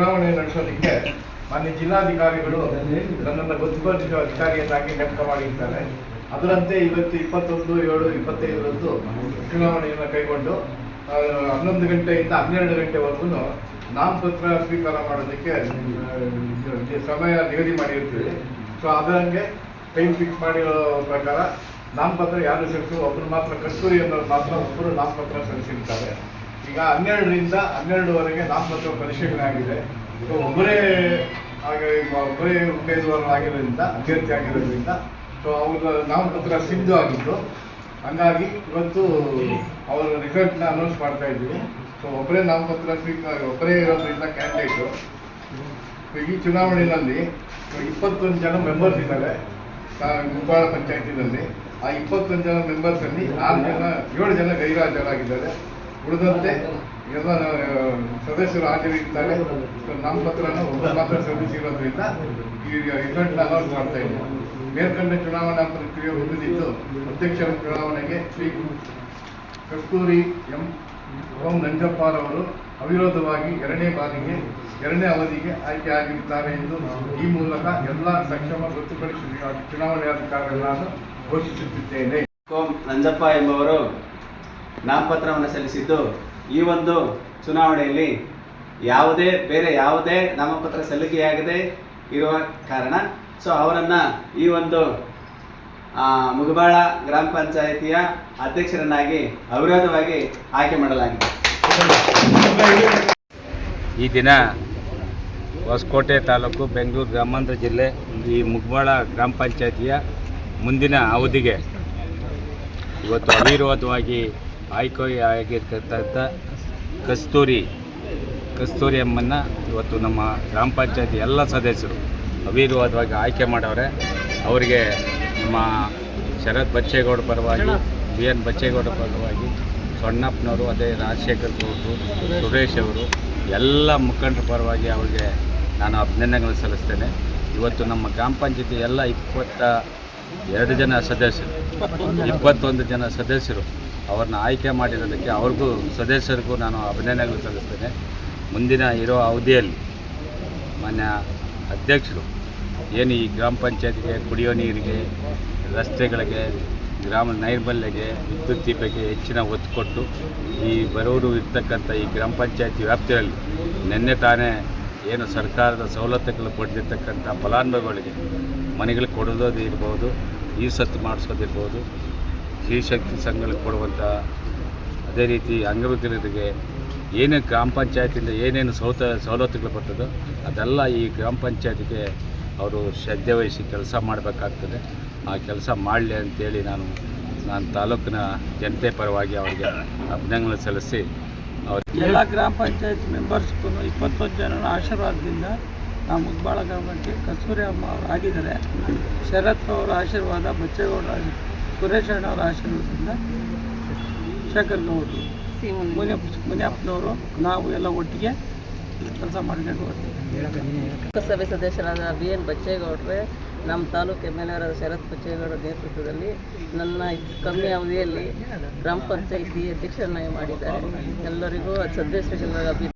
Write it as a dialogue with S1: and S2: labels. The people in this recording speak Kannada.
S1: ನಡೆಸೋದಕ್ಕೆ ಮಾನ್ಯ ಜಿಲ್ಲಾಧಿಕಾರಿಗಳು ನನ್ನನ್ನು ಗೊತ್ತುಪಡಿಸುವ ಅಧಿಕಾರಿಯನ್ನಾಗಿ ನೇಮಕ ಮಾಡಿರ್ತಾರೆ. ಅದರಂತೆ ಇವತ್ತು ಇಪ್ಪತ್ತೊಂದು, ಏಳು, ಇಪ್ಪತ್ತೈದರಂದು ಚುನಾವಣೆಯನ್ನು ಕೈಗೊಂಡು ಹನ್ನೊಂದು ಗಂಟೆಯಿಂದ ಹನ್ನೆರಡು ಗಂಟೆವರೆಗೂ ನಾಮಪತ್ರ ಸ್ವೀಕಾರ ಮಾಡೋದಕ್ಕೆ ಸಮಯ ನಿಗದಿ ಮಾಡಿರ್ತೀವಿ. ಸೊ ಅದರಂಗೆ ಟೈಮ್ ಫಿಕ್ಸ್ ಮಾಡಿರೋ ಪ್ರಕಾರ ನಾಮಪತ್ರ ಯಾರು ಸಲ್ಲಿಸು ಒಬ್ಬರು ಮಾತ್ರ ಕಸ್ತೂರಿ ಅನ್ನೋರು ಮಾತ್ರ ಒಬ್ಬರು ನಾಮಪತ್ರ ಸಲ್ಲಿಸಿರ್ತಾರೆ. ಈಗ ಹನ್ನೆರಡರಿಂದ ಹನ್ನೆರಡುವರೆಗೆ ನಾಮಪತ್ರ ಪರಿಶೀಲನೆ ಆಗಿದೆ ಒಬ್ಬರೇ ಹಾಗೆ ಒಬ್ಬರೇ ಉಮೇದುವಾರ ಆಗಿರೋದ್ರಿಂದ, ಅಭ್ಯರ್ಥಿ ಆಗಿರೋದ್ರಿಂದ. ಸೊ ಅವ್ರ ನಾಮಪತ್ರ ಸಿದ್ಧು ಆಗಿತ್ತು ಹಂಗಾಗಿ ಇವತ್ತು ಅವರ ರಿಸಲ್ಟ್ನ ಅನೌನ್ಸ್ ಮಾಡ್ತಾ ಇದ್ದೀವಿ. ಸೊ ಒಬ್ಬರೇ ನಾಮಪತ್ರ ಸ್ವೀಕಾರ ಒಬ್ಬರೇ ಇರೋದ್ರಿಂದ ಕ್ಯಾಂಡಿಡೇಟು ಈ ಚುನಾವಣೆಯಲ್ಲಿ ಇಪ್ಪತ್ತೊಂದು ಜನ ಮೆಂಬರ್ಸ್ ಇದ್ದಾರೆ ಮುಂಬಾಳ ಪಂಚಾಯತಿನಲ್ಲಿ. ಆ ಇಪ್ಪತ್ತೊಂದು ಜನ ಮೆಂಬರ್ಸ್ ಅಲ್ಲಿ ಆರು ಜನ, ಏಳು ಜನ ಗೈರಾಜರಾಗಿದ್ದಾರೆ. ಉಳಿದಂತೆ ಎಲ್ಲ ಸದಸ್ಯರು ಹಾಜರಿರ್ತಾರೆ ನಮ್ಮ ಪತ್ರನೂ ಮಾತ್ರ ಸಲ್ಲಿಸಿರೋದ್ರಿಂದ ಈ ಇವೆಂಟ್ ಅನೌನ್ಸ್ ಮಾಡ್ತಾ ಇದ್ದೀವಿ ಮೇಲ್ಕಂಡ ಚುನಾವಣಾ ಪ್ರಕ್ರಿಯೆ ಹೊಂದಿದ್ದು ಅಧ್ಯಕ್ಷರ ಚುನಾವಣೆಗೆ ಶ್ರೀ ಕಸ್ತೂರಿ ಎಂ ಓಂ ನಂಜಪ್ಪರವರು ಅವಿರೋಧವಾಗಿ ಎರಡನೇ ಬಾರಿಗೆ, ಎರಡನೇ ಅವಧಿಗೆ ಆಯ್ಕೆಯಾಗಿರುತ್ತಾರೆ ಎಂದು ಈ ಮೂಲಕ ಎಲ್ಲ ಸಕ್ಷಮ ಗೊತ್ತುಪಡಿಸಿ ಚುನಾವಣಾಧಿಕಾರಿಗಳನ್ನು ಘೋಷಿಸುತ್ತಿದ್ದೇನೆ.
S2: ಓಂ ನಂಜಪ್ಪ ಎಂಬುವರು ನಾಮಪತ್ರವನ್ನು ಸಲ್ಲಿಸಿದ್ದು ಈ ಒಂದು ಚುನಾವಣೆಯಲ್ಲಿ ಯಾವುದೇ, ಬೇರೆ ಯಾವುದೇ ನಾಮಪತ್ರ ಸಲ್ಲಿಕೆಯಾಗದೆ ಇರುವ ಕಾರಣ. ಸೊ ಅವರನ್ನು ಈ ಒಂದು ಮುಗಬಾಳ ಗ್ರಾಮ ಪಂಚಾಯಿತಿಯ ಅಧ್ಯಕ್ಷರನ್ನಾಗಿ ಅವಿರೋಧವಾಗಿ ಆಯ್ಕೆ ಮಾಡಲಾಗಿದೆ.
S3: ಈ ದಿನ ಹೊಸಕೋಟೆ ತಾಲೂಕು ಬೆಂಗಳೂರು ಗ್ರಾಮಾಂತರ ಜಿಲ್ಲೆ ಈ ಮುಗಬಾಳ ಗ್ರಾಮ ಪಂಚಾಯತಿಯ ಮುಂದಿನ ಅವಧಿಗೆ ಇವತ್ತು ಅವಿರೋಧವಾಗಿ ಆಯ್ಕೆ ಆಗಿರ್ತಕ್ಕಂಥ ಕಸ್ತೂರಿ ಕಸ್ತೂರಿ ಅಮ್ಮನ್ನು ಇವತ್ತು ನಮ್ಮ ಗ್ರಾಮ ಪಂಚಾಯತಿ ಎಲ್ಲ ಸದಸ್ಯರು ಅವಿರೋಧವಾಗಿ ಆಯ್ಕೆ ಮಾಡವ್ರೆ. ಅವರಿಗೆ ನಮ್ಮ ಶರತ್ ಬಚ್ಚೇಗೌಡ ಪರವಾಗಿ, ಬಿ ಎನ್ ಬಚ್ಚೇಗೌಡ ಪರವಾಗಿ, ಸೊಣ್ಣಪ್ಪನವರು, ಅದೇ ರಾಜಶೇಖರ್ ಗೌಡರು, ಸುರೇಶ್ ಅವರು, ಎಲ್ಲ ಮುಖಂಡರ ಪರವಾಗಿ ಅವರಿಗೆ ನಾನು ಅಭಿನಂದನೆಗಳು ಸಲ್ಲಿಸ್ತೇನೆ. ಇವತ್ತು ನಮ್ಮ ಗ್ರಾಮ ಪಂಚಾಯತಿ ಎಲ್ಲ ಇಪ್ಪತ್ತ ಎರಡು ಜನ ಸದಸ್ಯರು, ಇಪ್ಪತ್ತೊಂದು ಜನ ಸದಸ್ಯರು ಅವ್ರನ್ನ ಆಯ್ಕೆ ಮಾಡಿರೋದಕ್ಕೆ ಅವ್ರಿಗೂ ಸದಸ್ಯರಿಗೂ ನಾನು ಅಭಿನಂದನೆಗಳು ಸಲ್ಲಿಸ್ತೇನೆ. ಮುಂದಿನ ಇರೋ ಅವಧಿಯಲ್ಲಿ ಮಾನ್ಯ ಅಧ್ಯಕ್ಷರು ಏನು ಈ ಗ್ರಾಮ ಪಂಚಾಯತ್ಗೆ ಕುಡಿಯೋ ನೀರಿಗೆ, ರಸ್ತೆಗಳಿಗೆ, ಗ್ರಾಮ ನೈರ್ಮಲ್ಯಗೆ ವಿದ್ಯುತ್ ದೀಪಕ್ಕೆ ಹೆಚ್ಚಿನ ಒತ್ತು ಕೊಟ್ಟು ಈ ಬರೋರು ಇರ್ತಕ್ಕಂಥ ಈ ಗ್ರಾಮ ಪಂಚಾಯತಿ ವ್ಯಾಪ್ತಿಯಲ್ಲಿ ನಿನ್ನೆ ತಾನೇ ಏನು ಸರ್ಕಾರದ ಸವಲತ್ತುಗಳು ಪಡೆದಿರ್ತಕ್ಕಂಥ ಫಲಾನುಭವಿಗಳಿಗೆ ಮನೆಗಳು ಕೊಡೋದು ಇರ್ಬೋದು, ಈ ಸತ್ತು ಮಾಡಿಸೋದಿರ್ಬೋದು ಶ್ರೀಶಕ್ತಿ ಸಂಘಗಳಿಗೆ ಕೊಡುವಂಥ ಅದೇ ರೀತಿ ಅಂಗವಿಕಲರಿಗೆ ಏನೇ ಗ್ರಾಮ ಪಂಚಾಯತಿಯಿಂದ ಏನೇನು ಸೌತ ಸವಲತ್ತುಗಳು ಬರ್ತದೋ ಅದೆಲ್ಲ ಈ ಗ್ರಾಮ ಪಂಚಾಯತಿಗೆ ಅವರು ಶ್ರದ್ಧೆ ವಹಿಸಿ ಕೆಲಸ ಮಾಡಬೇಕಾಗ್ತದೆ. ಆ ಕೆಲಸ ಮಾಡಲಿ ಅಂತೇಳಿ ನಾನು ನಾನು ತಾಲೂಕಿನ ಜನತೆ ಪರವಾಗಿ ಅವರಿಗೆ ಅಭಿನಂದನೆ ಸಲ್ಲಿಸಿ ಅವ್ರ
S4: ಎಲ್ಲ ಗ್ರಾಮ ಪಂಚಾಯತ್ ಮೆಂಬರ್ಸ್ಗೂ ಇಪ್ಪತ್ತೊಂದು ಜನರ ಆಶೀರ್ವಾದದಿಂದ ನಾವು ಮುದ್ಬಾಳ ಗ್ರಾಮಕ್ಕೆ ಕಸ್ತೂರಿ ಅಮ್ಮ ಅವರು ಆಗಿದ್ದಾರೆ. ಶರತ್ ಅವರ ಆಶೀರ್ವಾದ, ಬಚ್ಚೇಗೌಡರ ಆಶೀರ್ವಾದ ಅಣ್ಣವರ ಆಶೀರ್ವಾದದಿಂದ ಶೇಖರ್ ಗೌಡರು ಮುನಿಯಪ್ಪ ಮುನಿಯಪ್ಪನವರು ನಾವು ಎಲ್ಲ ಒಟ್ಟಿಗೆ ಕೆಲಸ ಮಾಡ್ಕೊಂಡು ಹೋಗ್ತೀವಿ
S5: ಲೋಕಸಭೆ ಸದಸ್ಯರಾದ ಬಿ ಎನ್ ಬಚ್ಚೇಗೌಡ್ರೆ ನಮ್ಮ ತಾಲೂಕು ಎಂ ಎಲ್ ಎರಾದ ಶರತ್ ಬಚ್ಚೇಗೌಡರ ನೇತೃತ್ವದಲ್ಲಿ ನನ್ನ ಕಮ್ಮಿ ಅವಧಿಯಲ್ಲಿ ಗ್ರಾಮ ಪಂಚಾಯಿತಿ ಅಧ್ಯಕ್ಷರನ್ನಾಗಿ ಮಾಡಿದ್ದಾರೆ. ಎಲ್ಲರಿಗೂ ಸದಸ್ಯರಿಗೆಲ್ಲ